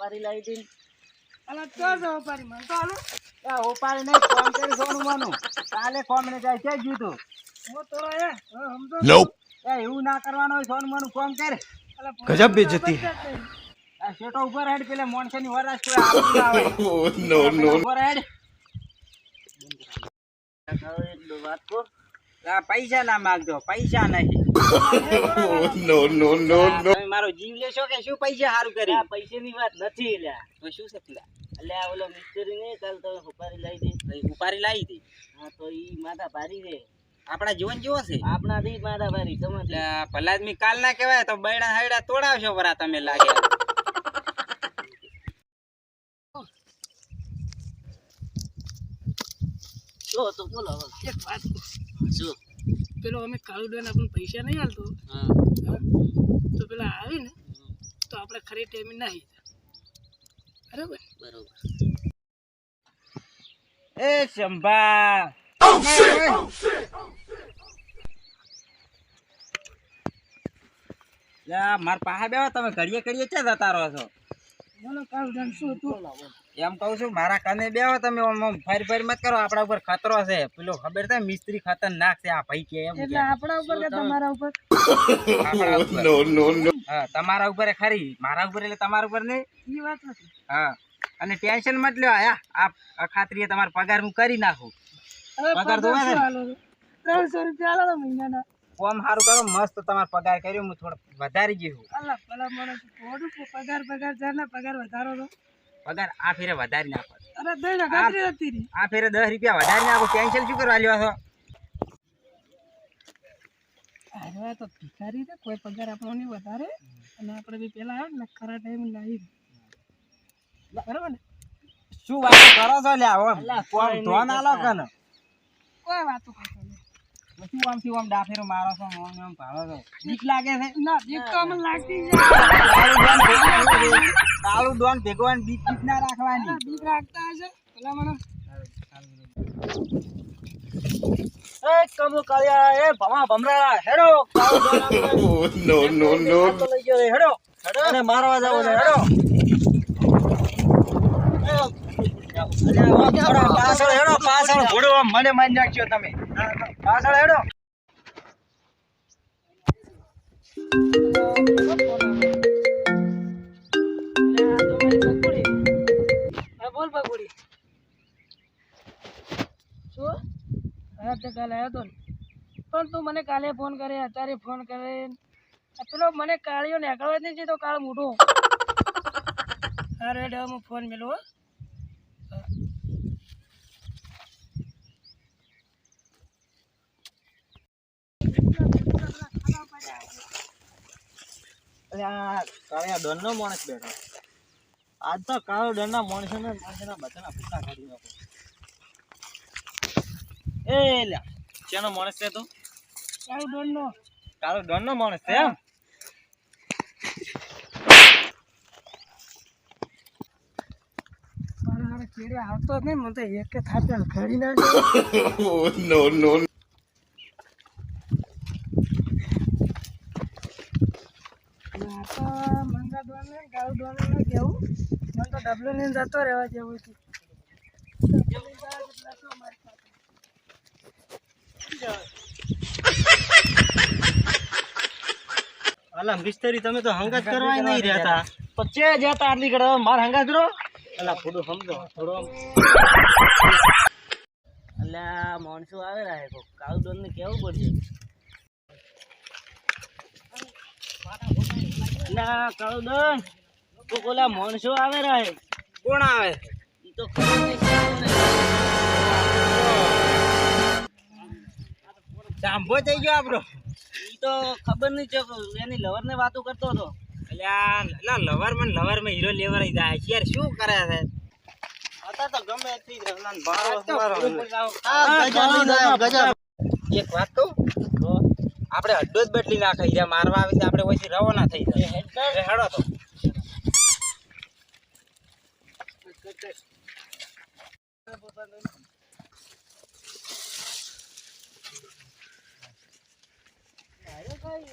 અલા તો જો પારી તો હાલો. આ ઉપાડી નહીં ફોન કરી સોનું માનું કાલે ફોન ને જાય ક્યાં ગયું હું તો એ સમજો. એ એવું ના કરવાનું હોય સોનું માનું ફોન કર ગજબ બેઇજ્જતી હે. આ શેટો ઉપર હેડ પેલે મોણસો ની વરાશ કોઈ આવે. Oh no no. ઉપર હેડ વાત કો પૈસા ના માગજો પૈસા નહીં. નો તમે મારો જીવ લેશો કે શું પૈસા સારું કરી? પૈસાની વાત નથી લ્યા. તો શું છે પેલા એટલે આ ઓલો મિસ્ત્રી ને કાલ તો ઉપારી લાવી દે. ઉપારી લાવી હતી હા તો ઈ માથા ભારી રે આપણા જીવન જીવો છે? આપણા થી માથા ભારી એટલે ભલા આદમી કાલ ના કહેવાય તો બૈડા હાયડા તોડાવશો વરા તમે લાગે. જો તો બોલો એક વાત શું? પેલો અમે કાળુ આપણને પૈસા નહીં હાલતો તો પેલા આવી ને તો આપણે ખરી ટાઈમે ના આવી બરાબર? બરોબર. એ શંભા મારા માર પાસે બેવા તમે ઘડીએ ઘડીએ ક્યાં જતા રહો છો? બોલો કાળુ ડોન શું હતું? એમ કહું છું મારા કને બેહો તમે આમ આમ ફરી ફરી મત કરો આપણા ઉપર ખતરો છે. પેલો ખબર છે મિસ્ત્રી ખતરનાક છે આ ભાઈ કે એમ એટલે આપણા ઉપર કે તમારા ઉપર? હા તમારા ઉપર ખરી. મારા ઉપર એટલે તમારા ઉપર નહીં. એ વાત નથી. હા. અને ટેન્શન મત લ્યો આયા આ ખાતરી તમારો પગાર હું કરી નાખું. પગાર તો ને? રૂપિયા આલો ને મહિનાના. કોમ સારું કરો મસ્ત તમારો પગાર કર્યો હું થોડો વધારી ગયો અલા પેલા માણસ થોડું પગાર પગાર ચાલે પગાર વધારો તો. પગાર આ ફેરે વધારી નાખો. અરે દઈ ના ખાતરી હતી રી. આ ફેરે દસ રૂપિયા વધારી નાખો. કેન્સલ શું કરવા લ્યો છો? અરે તો ભિખારી છે કોઈ પગાર આપણો નહીં વધારે. અને આપણે બી પેલા આવે ને ખરા ટાઈમ લાવી. બરાબર ને? શું વાતો કરો છો લ્યા? ઓમ કોમ ધોન આલો કન. કોઈ વાતો કરતો શું આમ થી આમ ડાફેરો મારો છો મોમ આમ ભાળો છો? બીક લાગે છે? ના બીક તો અમને લાગતી જ કાળું દોન ભેગવાન બીક બીક ના રાખવાની. બીક રાખતા હશે. પેલા મને એ કમો કાળિયા એ ભમા ભમરા હેડો. નો નો લઈ ગયો હેડો. અને મારવા જાવ છે હેડો. પાછળ હેડો પાછળ. ઘોડો મને મારી નાખ્યો તમે. પાછળ હેડો. તે કાલે આવ્યો તો ને. પણ તું મને કાલે ફોન કરે, અત્યારે ફોન કરે. પેલો મને કાળીઓ નીકળવા નહીં તો કાળ મોટો. અરે રેડ હું ફોન મેળવો માણસ બેઠો. આજ તો કાળો ડન ના માણસો ને માણસના બધાના ભૂકા કાઢી નાખો. એ લ્યા શેનો માણસ છે તું? કાળું ડોનનો કાળો ડન નો માણસ છે એમ? મારા કેડે આવતો જ નહીં મને તો એક થાપે ઘડી નાખે no no અને આ તો મંગા ડોને કાળું ડોને કેવું? મને તો ડબલો લઈને જતો રહેવા જેવું છે. અલા મિસ્ત્રી તમે તો હંગાત કરવા નહીં રહેતા. તો ચે જતા આટલી કડે માર હંગાત રહો અલા થોડું સમજો થોડો અલા માણસો આવે રહે કો કાળુ દોન ને કેવું પડશે? ના કાળુ દોન તો ઓલા માણસો આવે રહે કોણ આવે? ઈ તો ખબર નહીં. સાંભો થઈ ગયો આપડો ઈ તો ખબર નહીં છે એની લવર ને વાતો કરતો હતો. લવરમાં લવરમાં હીરો લેવરાઈ જાય. યાર શું કરે છે? હતા તો ગમે એટલી જ. એક વાત કહું? આપણે અડ્ડો જ બદલી નાખે. હીરા મારવા આવી તો આપણે પછી રવાના થઈ જાય. હેડો તો. કોણ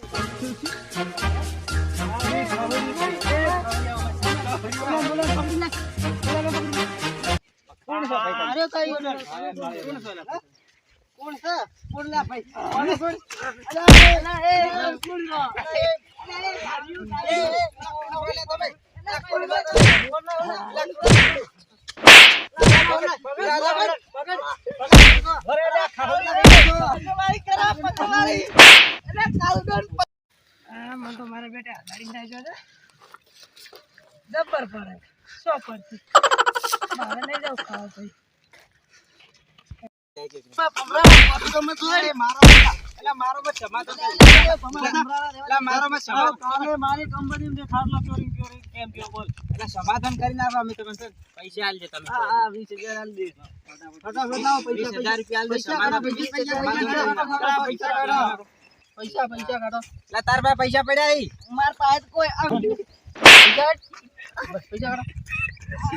છે કોણ ના ભાઈ કોણ કોણ અરે કોણ ના પગડ પગડ પગડ પગડ મને તો મારા બેટા ગાડી પડે. સો મારે નહીં જાવ ખાવા ભાઈ સમાધાન કરી નાખો. અમે તમે પૈસા આલજે તમે. હા હા 20000 ફટાફટ લાવો પૈસા 20000 રૂપિયા આલજે સમાધાન પૈસા પૈસા પૈસા કાઢો. એટલે તાર પાસે પૈસા પડ્યા ઈ માર પાસે કોઈ પૈસા બસ પૈસા કાઢો.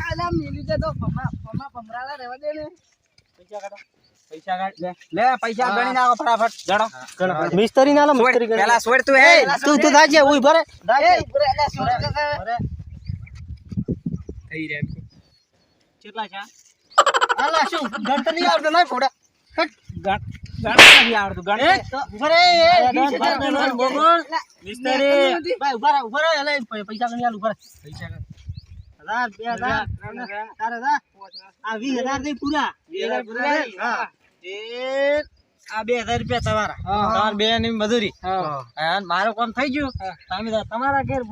આલા મેલી દે તો પમા પમા પમરાલા રહેવા દે ને. પૈસા કાઢો. પૈસા કાઢ લે. લે પૈસા ગણી નાખો ફટાફટ. ગણો મિસ્ત્રી ના છોડ, પેલા છોડ તું હે. તું તું થાજે ઉઈ ભરે. એ ભરે અલા સોળ ભરે. થઈ રહ્યા કેટલા છે? અલા શું? ગણતર નહીં આવડતો નહીં ફોડા. ગણતા બે હજાર રૂપિયા તમારા તમારા બે ની મજૂરી મારું કામ થઈ ગયું તમારા ઘેર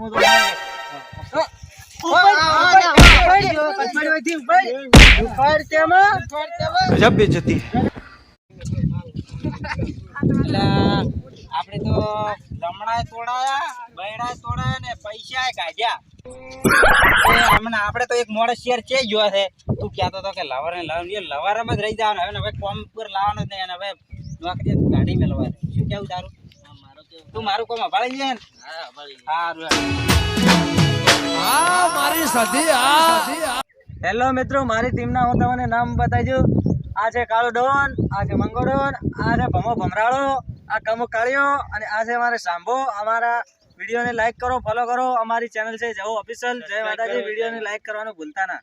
ગજબ બેચતી એટલે આપણે તો લમણાય તોડાયા બૈડાય તોડાયા ને પૈસા ગાજ્યા એ હમણાં આપણે તો એક મોડો શેર છે જોયો છે. તું કહેતો હતો કે લવર ને લવર લવારમાં જ રહી જવાનું. હવે ને હવે કોમ પર લાવવાનું જ નહીં અને હવે નોકરી ગાડી મેળવા શું કેવું તારું? તું મારું કોમ અભાળી જાય ને? સારું હેલો મિત્રો મારી ટીમના હું તમને નામ બતાવજો. આ છે કાળો ડોન આ છે મંગો ડોન આ છે ભમો ભમરાળો આ કમો કાળિયો અને આ છે અમારે સાંભો. અમારા વિડીયોને લાઈક કરો ફોલો કરો. અમારી ચેનલ છે જવો ઓફિશિયલ જય માતાજી. વિડીયોને લાઈક કરવાનું ભૂલતા ના.